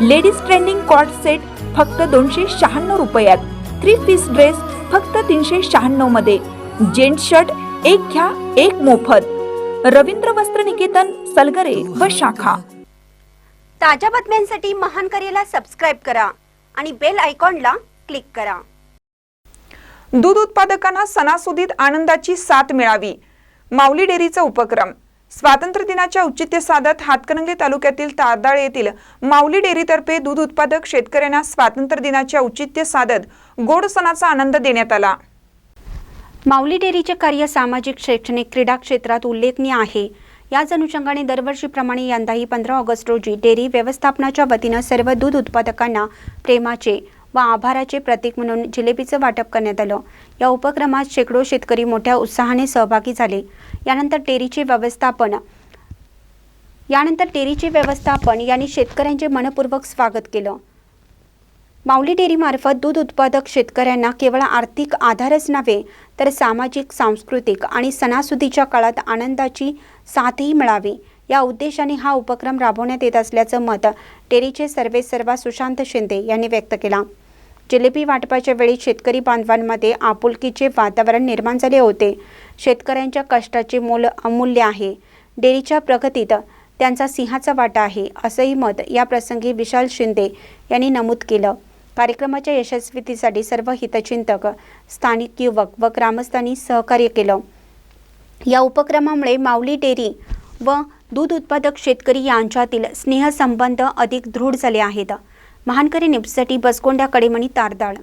Ladies trending cot set फक्त दोनशे शहाण्णव रुपयात. थ्री पीस ड्रेस फक्त तीनशे शहाण्णवमध्ये. जेंट शर्ट एक घ्या एक मोफत. रवींद्र वस्त्र निकेतन सलगरे व शाखा. ताज्या बातम्यांसाठी महान करेला सबस्क्राईब करा आणि बेल आयकॉनला क्लिक करा. दूध उत्पादकांना सणासुदीत आनंदाची साथ मिळावी. माऊली डेअरीचा उपक्रम. स्वातंत्र्य दिनाच्या औचित्य साधत हातकणंगले तालुक्यातील तारदाळ येथील माऊली डेअरीतर्फे दूध उत्पादक शेतकऱ्यांना स्वातंत्र्य दिनाचे औचित्य साधत गोड सणाचा आनंद देण्यात आला. माऊली डेअरीचे कार्य सामाजिक शैक्षणिक क्रीडा क्षेत्रात उल्लेखनीय आहे. याच अनुषंगाने दरवर्षीप्रमाणे यंदाही पंधरा ऑगस्ट रोजी डेअरी व्यवस्थापनाच्या वतीनं सर्व दूध उत्पादकांना प्रेमाचे व आभाराचे प्रतीक म्हणून जिलेबीचं वाटप करण्यात आलं. या उपक्रमात शेकडो शेतकरी मोठ्या उत्साहाने सहभागी झाले. यानंतर टेरीचे व्यवस्थापन. यानंतर टेरीचे व्यवस्थापन यांनी शेतकऱ्यांचे मनपूर्वक स्वागत केलं. माऊली डेअरीमार्फत दूध उत्पादक शेतकऱ्यांना केवळ आर्थिक आधारच नव्हे तर सामाजिक सांस्कृतिक आणि सणासुदीच्या काळात आनंदाची साथही मिळावी. या उद्देशाने हा उपक्रम राबवण्यात येत असल्याचं मत टेरीचे सर्वे सर्वा सुशांत शिंदे यांनी व्यक्त केला. जिलेबी वाटपाच्या वेळी शेतकरी बांधवांमध्ये आपुलकीचे वातावरण निर्माण झाले होते. शेतकऱ्यांच्या कष्टाचे मोल अमूल्य आहे. डेअरीच्या प्रगतीत त्यांचा सिंहाचा वाटा आहे असंही मत या प्रसंगी विशाल शिंदे यांनी नमूद केलं. कार्यक्रमाच्या यशस्वीतीसाठी सर्व हितचिंतक स्थानिक युवक व ग्रामस्थांनी सहकार्य केलं. या उपक्रमामुळे माऊली डेअरी व दूध उत्पादक शेतकरी यांच्यातील स्नेहसंबंध अधिक दृढ झाले आहेत. महानकरी न्यूजसाठी बसकोंडा कडेमणी तारदाळ